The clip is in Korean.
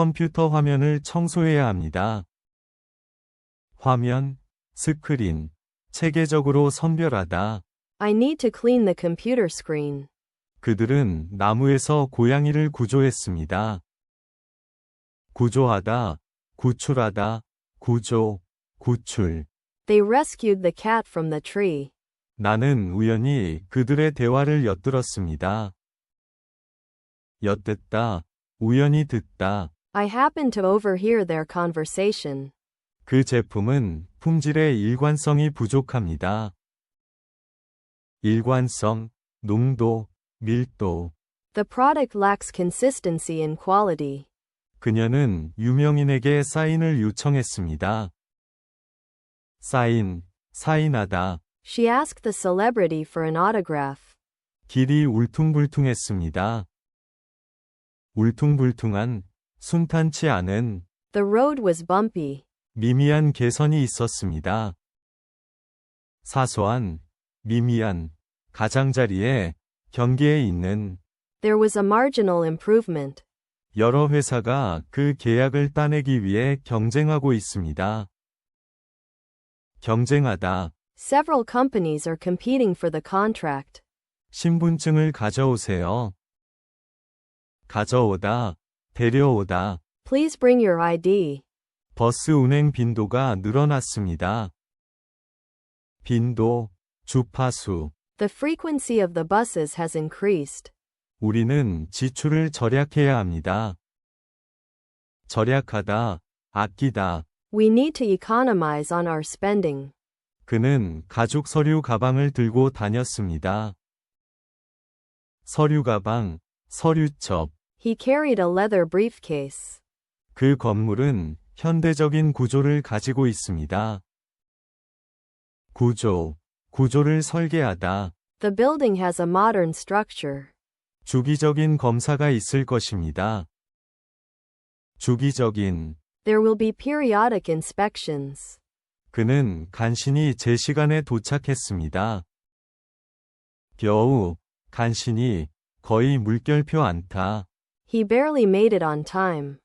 컴퓨터 화면을 청소해야 합니다. 화면, 스크린, 체계적으로 선별하다. I need to clean the computer screen. 그들은 나무에서 고양이를 구조했습니다. 구조하다, 구출하다, 구조, 구출. They rescued the cat from the tree. 나는 우연히 그들의 대화를 엿들었습니다. 엿듣다, 우연히 듣다. I happened to overhear their conversation. 그 제품은 품질의 일관성이 부족합니다. 일관성, 농도, 밀도. The product lacks consistency and quality. 그녀는 유명인에게 사인을 요청했습니다. 사인, 사인하다. She asked the celebrity for an autograph. 길이 울퉁불퉁했습니다. 울퉁불퉁한, 순탄치 않은, The road was bumpy. 미미한 개선이 있었습니다. 사소한, 미미한, 가장자리에, 경계에 있는, There was a marginal improvement. 여러 회사가 그 계약을 따내기 위해 경쟁하고 있습니다. 경쟁하다, Several companies are competing for the contract. 신분증을 가져오세요. 가져오다, 데려오다, Please bring your ID. 버스 운행 빈도가 늘어났습니다. 빈도, 주파수. The frequency of the buses has increased. 우리는 지출을 절약해야 합니다. 절약하다, 아끼다. We need to economize on our spending. 그는 가죽 서류 가방을 들고 다녔습니다. 서류 가방, 서류첩. He carried a leather briefcase. 그 건물은 현대적인 구조를 가지고 있습니다. 구조, 구조를 설계하다. The building has a modern structure. 주기적인 검사가 있을 것입니다. 주기적인. There will be periodic inspections. 그는 간신히 제 시간에 도착했습니다. 겨우, 간신히, 거의 물결표 안타. He barely made it on time.